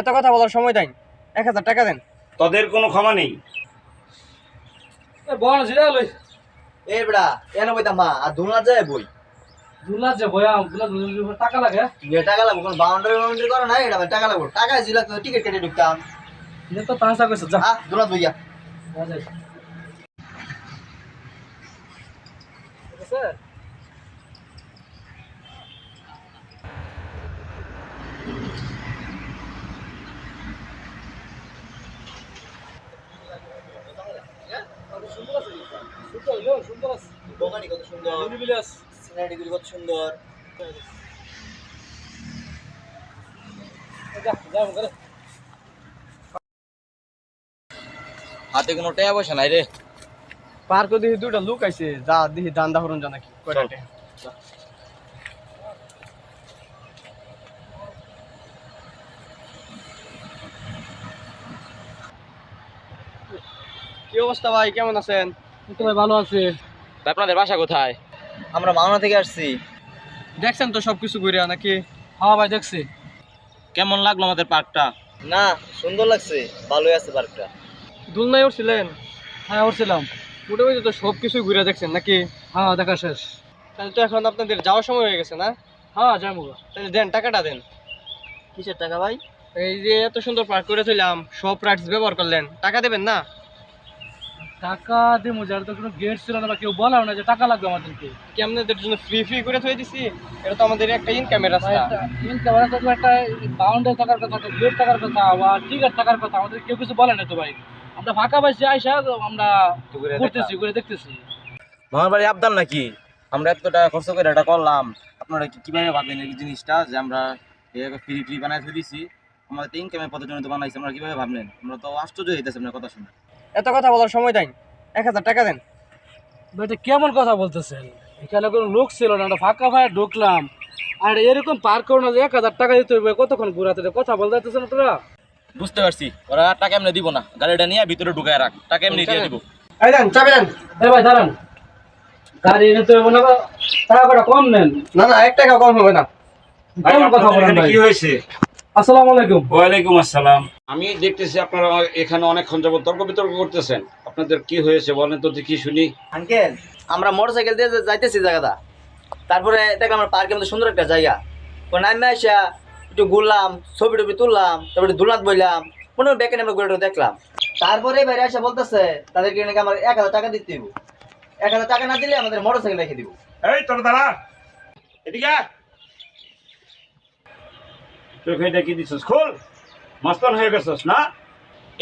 এত কথা বলার সময় দেন। এক হাজার টাকা দেন। তাদের কোনো ক্ষমা নেই। বল জিরা লই। এ বেড়া এন বইতাম মা আর দুলনা যায় বই। যে বয়া টাকা লাগে? টাকা লাগবো কোন বাউন্ডারি বাউন্ডারি করে না এটা টাকা লাগবো। টাকা ছিল টিকিট কেটে ঢুকতাম। এটা তো তাঁসা কইছে যা। আহ বইয়া যা যাই। ঠিক সুন্দর আছে দোকানি কত সুন্দর নিরিবিলি আছে। কত সুন্দর যা, যা, ঘরে। হাতে কোনো টাকা পয়সা নাই রে পার্ক দিহি দুটা লোক আইছে যা দিহি দান্দা হরণ জানা কি কয়টা কি অবস্থা ভাই কেমন আছেন তো ভাই ভালো আছে। আপনাদের বাসা কোথায়? আমরা মাওনা থেকে আসছি। দেখছেন তো সবকিছু ঘুরে নাকি? হ্যাঁ ভাই দেখছি। কেমন লাগল আমাদের পার্কটা? না সুন্দর লাগছে। ভালোই আছে পার্কটা। দুলনাই উঠছিলেন? হ্যাঁ উঠছিলাম। উঠে মোটামুটি তো সব কিছু ঘুরে দেখছেন নাকি? হ্যাঁ দেখা শেষ। তাহলে তো এখন আপনাদের যাওয়ার সময় হয়ে গেছে না? হ্যাঁ যাই মুগা তাহলে দেন টাকাটা দেন। কিসের টাকা ভাই? এই যে এত সুন্দর পার্ক করে তুললাম সব রাইটস ব্যবহার করলেন। টাকা দেবেন না? টাকা দিয়ে মুজার তো কোনো গেট ছিল না বা কেউ বলাও না যে টাকা লাগবে আমাদেরকে। কি আপনাদের জন্য ফ্রি ফ্রি করে থয়ে দিছি? এটা তো আমাদের একটা ইনকামের রাস্তা। ইনকাম তো একটা বাউন্ডারি থাকার কথা একটা গেট থাকার কথা বা টিকিট থাকার কথা আমাদের কেউ কিছু বলে না তো ভাই। আমরা ফাঁকা পাইছি আইসা তো আমরা ঘুরতেছি ঘুরে দেখতেছি। মামার বাড়ি আবদাল নাকি? আমরা এত টাকা খরচ করে এটা করলাম। আপনারা কি কীভাবে ভাবেন এই জিনিসটা যে আমরা ফ্রি ফ্রি বানাই ফেলে দিছি? আমাদের ইনকামের পথের জন্য তো বানাইছি আমরা কীভাবে ভাবলেন? আমরা তো আশ্চর্য হইতেছে আপনার কথা শুনে। এত কথা বলার সময় দেন। এক হাজার টাকা দেন। ভাই, কেমন কথা বলতেছেন? এখানে কোনো লোক ছিল না ফাঁকা ভাই ঢুকলাম। আর এরকম পার করো না যে এক হাজার টাকা দিতে হবে কতক্ষণ ঘুরাতে কথা বলতে চাইতেছেন তোরা বুঝতে পারছি। ওরা টাকা এমনি দিব না। গাড়িটা নিয়ে ভিতরে ঢুকায় রাখ। টাকা এমনি দিয়ে দিব। এই দেন চাবি দেন। এ ভাই দাঁড়ান। গাড়ি নিতে হবে না টাকা কম নেন। না না এক টাকা কম হবে না। কেমন কথা বলেন এখানে ভাই? কি হয়েছে? আসসালামু আলাইকুম। ওয়ালাইকুম আসসালাম। আমি দেখতেছি আপনারা এখানে অনেকক্ষণ যাবত তর্ক বিতর্ক করতেছেন। আপনাদের কি হয়েছে বলেন তো দেখি শুনি। আঙ্কেল আমরা মোটরসাইকেল দিয়ে যাইতেছি জায়গাটা। তারপরে দেখলাম আমার পার্কের মধ্যে সুন্দর একটা জায়গা। ওখানে নামে আসা একটু ঘুরলাম ছবি টবি তুললাম তারপরে দুলাত বইলাম মনে হয় ব্যাকে আমরা ঘুরে দেখলাম। তারপরে বাইরে আসা বলতেছে তাদেরকে নাকি আমার এক হাজার টাকা দিতে দিব এক হাজার টাকা না দিলে আমাদের মোটরসাইকেল রেখে দিব। এই তোর দাঁড়া। এদিকে। চোখে দেখি দিছিস খোল। মস্তান হয়ে গেছিস না?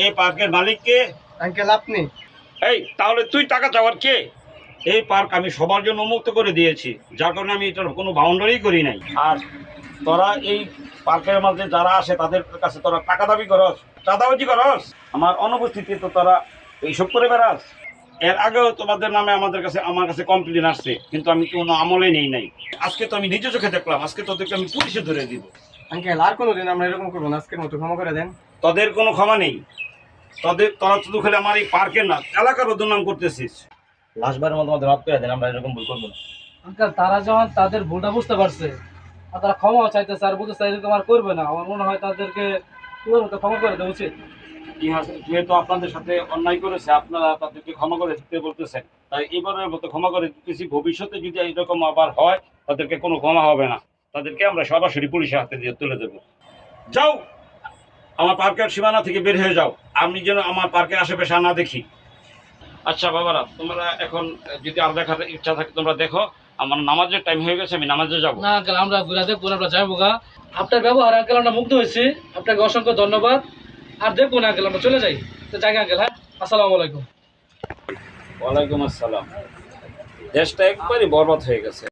এই পার্কের মালিককে। আঙ্কেল আপনি? এই তাহলে তুই টাকা চাওয়ার কে? এই পার্ক আমি সবার জন্য উন্মুক্ত করে দিয়েছি। যার কারণে আমি এটার কোনো বাউন্ডারি করি নাই। আর তোরা এই পার্কের মধ্যে যারা আসে তাদের কাছে তোরা টাকা দাবি করস চাঁদাবাজি করস। আমার অনুপস্থিতিতে তো তোরা এইসব করে বেড়াস। এর আগেও তোমাদের নামে আমাদের কাছে আমার কাছে কমপ্লেন আসছে কিন্তু আমি কোনো আমলে নেই নাই। আজকে তো আমি নিজে চোখে দেখলাম আজকে তোদেরকে আমি পুলিশে ধরে দিব। আঙ্কেল আর কোনো দিন আমরা এরকম করব না আজকের মতো ক্ষমা করে দেন। তোদের কোনো ক্ষমা নেই। তোদের তোরা শুধু খালি আমার এই পার্কের না এলাকার বদনাম করতেছিস। লাস্টবারের মতো আমাদের মাফ করে দেন আমরা এরকম ভুল করব না। আঙ্কাল তারা যখন তাদের ভুলটা বুঝতে পারছে আর তারা ক্ষমা চাইতেছে আর বুঝতে চাইছে তোমার করবে না। আমার মনে হয় তাদেরকে তোমার মতো ক্ষমা করে দেওয়া উচিত। যেহেতু আপনাদের সাথে অন্যায় করেছে, আপনারা তাদেরকে ক্ষমা করে দিতে বলতেছেন। তাই এবারের মতো ক্ষমা করে দিতেছি। ভবিষ্যতে যদি এরকম আবার হয়, তাদেরকে কোনো ক্ষমা হবে না। তাদেরকে আমরা সরাসরি পুলিশের হাতে দিয়ে তুলে দেবো। যাও! আমার পার্কের সীমানা থেকে বের হয়ে যাও। আমি যেন আমার পার্কের আশেপাশে না দেখি। আচ্ছা বাবারা, তোমরা এখন যদি আর দেখার ইচ্ছা থাকে, তোমরা দেখো। আমার নামাজের টাইম হয়ে গেছে, আমি নামাজে যাব। না, আঙ্কেল, আমরা ঘুরে আমরা যাইবো গা। আপনার ব্যবহার, আঙ্কেল, আমরা মুগ্ধ হয়েছি। আপনাকে অসংখ্য ধন্যবাদ। আর দেখব না আঙ্কেল আমরা চলে যাই। তো যাই আঙ্কেল হ্যাঁ? আসসালাম আলাইকুম। ওয়ালাইকুম আসসালাম। দেশটা একবারই বরবাদ হয়ে গেছে।